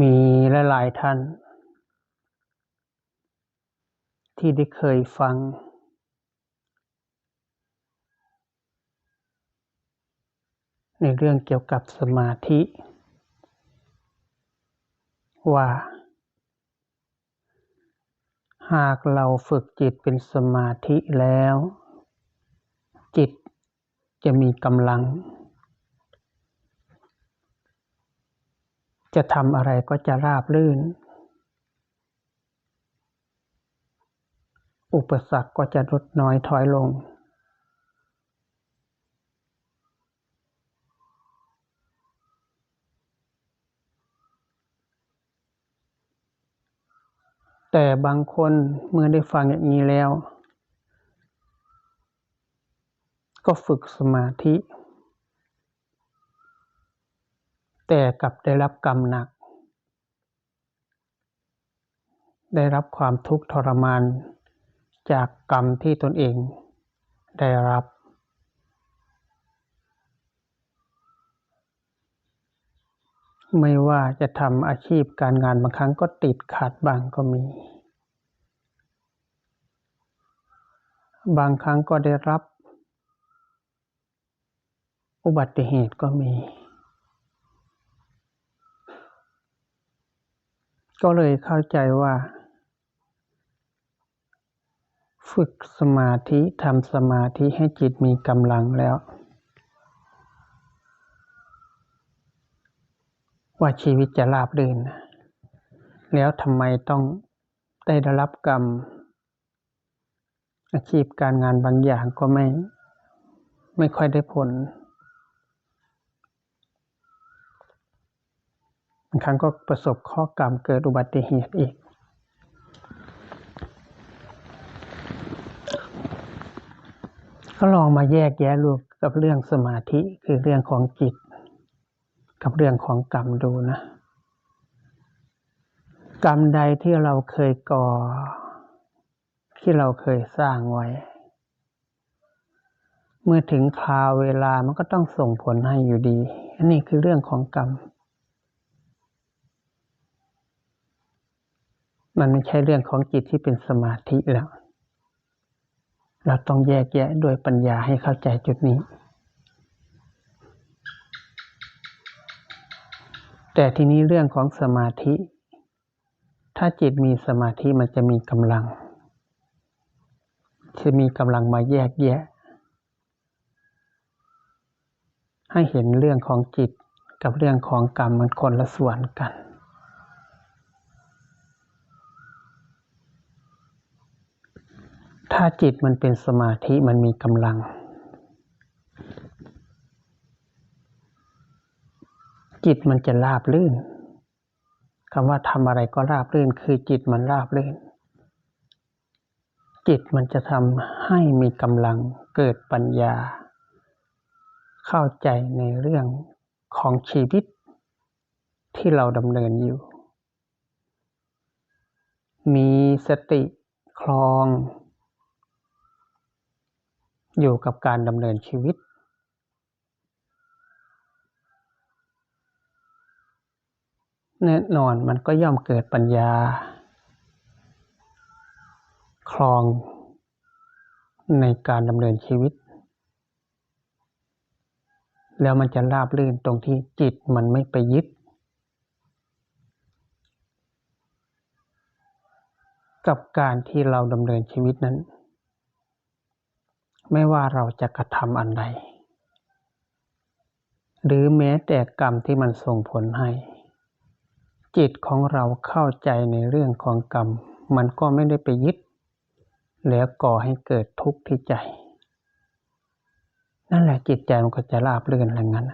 มีหลายๆท่าน ที่ได้เคยฟัง ในเรื่องเกี่ยวกับสมาธิ ว่า หากเราฝึกจิตเป็นสมาธิแล้ว จิตจะมีกำลัง จะทำอะไรก็จะราบรื่น อุปสรรคก็จะลดน้อยถอยลง แต่บางคนเมื่อได้ฟังอย่างนี้แล้ว ก็ฝึกสมาธิ แต่กลับได้รับกรรมหนัก ได้รับความทุกข์ทรมาน จากกรรมที่ตนเองได้รับ ไม่ว่าจะทำอาชีพการงานบางครั้งก็ติดขัดบ้างก็มี บางครั้งก็ได้รับ อุบัติเหตุก็มี ก็เลยเข้าใจว่า ฝึกสมาธิทำสมาธิให้จิตมีกำลังแล้ว ว่าชีวิตจะราบรื่น แล้วทำไมต้องได้รับกรรม อาชีพการงานบางอย่างก็ไม่ ไม่ค่อยได้ผล บางครั้งก็ประสบข้อกรรมเกิดอุบัติเหตุอีก ก็ลองมาแยกแยะรูปกับเรื่องสมาธิคือเรื่องของจิต กับเรื่องของกรรมดูนะ กรรมใดที่เราเคยก่อ ที่เราเคยสร้างไว้ เมื่อถึงคราวเวลามันก็ต้องส่งผลให้อยู่ดี อันนี้คือเรื่องของกรรม มันไม่ใช่เรื่องของจิตที่เป็นสมาธิแล้ว เราต้องแยกแยะด้วยปัญญาให้เข้าใจจุดนี้ แต่ทีนี้เรื่องของสมาธิ ถ้าจิตมีสมาธิมันจะมีกำลัง จะมีกำลังมาแยกแยะ ให้เห็นเรื่องของจิตกับเรื่องของกรรมมันคนละส่วนกัน ถ้าจิตมันเป็นสมาธิมันมีกำลัง จิตมันจะราบลื่นคำว่าทำอะไรก็ราบลื่น คือจิตมันราบลื่น จิตมันจะทำให้มีกำลังเกิดปัญญา เข้าใจในเรื่องของชีวิตที่เราดำเนินอยู่ มีสติคลอง อยู่กับการดำเนินชีวิต แน่นอนมันก็ย่อมเกิดปัญญา คลองในการดำเนินชีวิต แล้วมันจะราบรื่นตรงที่จิตมันไม่ไปยึด กับการที่เราดำเนินชีวิตนั้น ไม่ว่าเราจะกระทำอันใด หรือแม้แต่กรรมที่มันส่งผลให้ จิตของเราเข้าใจในเรื่องของกรรม มันก็ไม่ได้ไปยึด แล้วก่อให้เกิดทุกข์ที่ใจ นั่นแหละจิตใจมันก็จะราบเรื่อนอะไรงั้น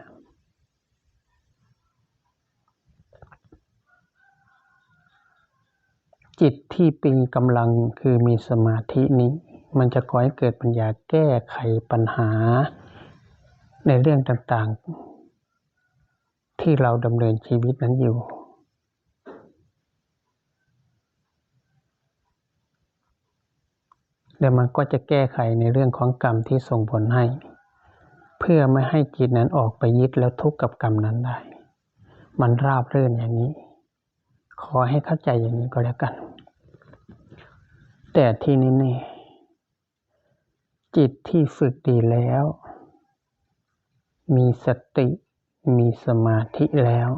จิตที่เป็นกำลังคือมีสมาธินี้ มันจะก่อให้เกิดปัญญาแก้ไขปัญหา ในเรื่องต่างๆ ที่เราดำเนินชีวิตนั้นอยู่ แล้วมันก็จะแก้ไขในเรื่องของกรรมที่ส่งผลให้ เพื่อไม่ให้จิตนั้นออกไปยึดแล้วทุกข์กับกรรมนั้นได้ มันราบรื่นอย่างนี้ ขอให้เข้าใจอย่างนี้ก็แล้วกัน แต่ที่นี้นี่ จิตที่ฝึกดีแล้ว มีสติ มีสมาธิแล้ว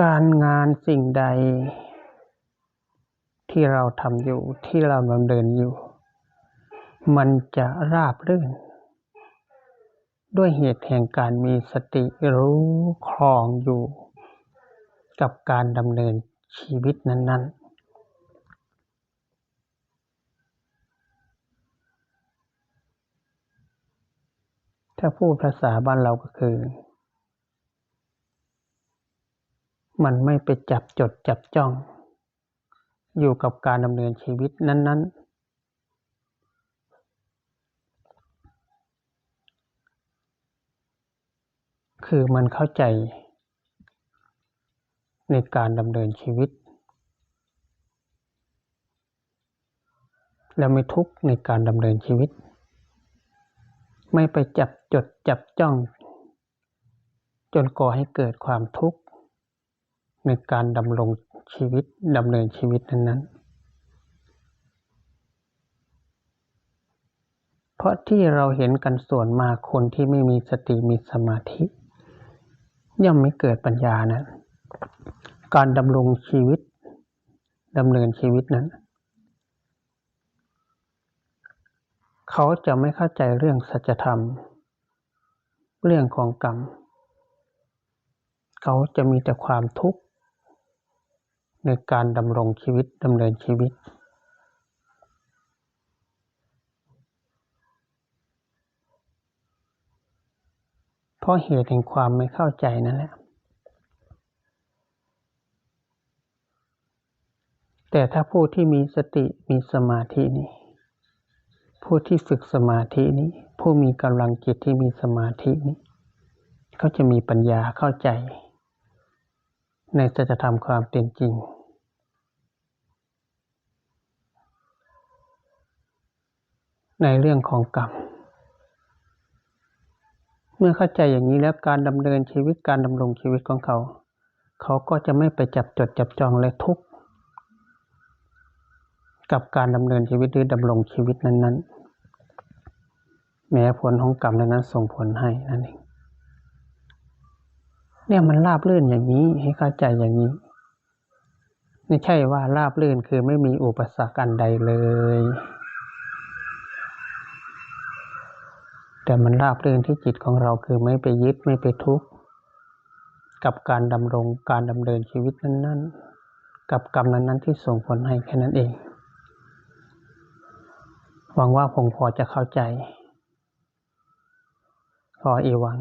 การงานสิ่งใด ที่เราทำอยู่ที่เราดำเนินอยู่ มันจะราบรื่น ด้วยเหตุแห่งการมีสติรู้ครองอยู่ กับการดำเนิน ชีวิตนั้น ๆถ้าพูดภาษาบ้านเราก็คือ มันไม่ไปจับจดจับจ้อง อยู่กับการดำเนินชีวิตนั้น ๆ คือมันเข้าใจ ในการดำเนินชีวิต แล้วไม่ทุกข์ในการดำเนินชีวิต ไม่ไปจับจดจับจ้อง จนก่อให้เกิดความทุกข์ในการดำรงชีวิตดำเนินชีวิตนั้นๆเพราะที่เราเห็นกันส่วนมากคนที่ไม่มีสติมีสมาธิ ย่อมไม่เกิดปัญญานะ การดำรงชีวิตดำเนินชีวิตนั้น เขาจะไม่เข้าใจเรื่องสัจธรรม เรื่องของกรรม เขาจะมีแต่ความทุกข์ ในการดำรงชีวิตดำเนินชีวิต เพราะเหตุแห่งความไม่เข้าใจนั่นแหละ แต่ถ้าผู้ที่มีสติมีสมาธินี้ผู้ที่ฝึกสมาธินี้ ผู้มีกำลังจิตที่มีสมาธินี้เขาจะมีปัญญาเข้าใจ ในสัจธรรมความเป็นจริง ในเรื่องของกรรมเมื่อเข้าใจอย่างนี้แล้วการดำเนินชีวิตการดำรงชีวิตของเขา เขาก็จะไม่ไปจับจดจับจองและทุกข์ กับการดำเนินชีวิตหรือดำรงชีวิตนั้น ๆ แม้ผลของกรรมนั้นส่งผลให้นั่นเองเนี่ยมันราบลื่นอย่างนี้ให้เข้าใจอย่างนี้ไม่ใช่ว่าราบลื่นคือไม่มีอุปสรรคอันใดเลย แต่มันราบรื่นที่จิตของเราคือไม่ไปยึดไม่ไปทุกข์กับการดำรงการดำเนินชีวิตนั้น ๆ กับกรรมนั้น ๆ ที่ส่งผลให้แค่นั้นเอง หวังว่าคงพอจะเข้าใจ ขอเอวัง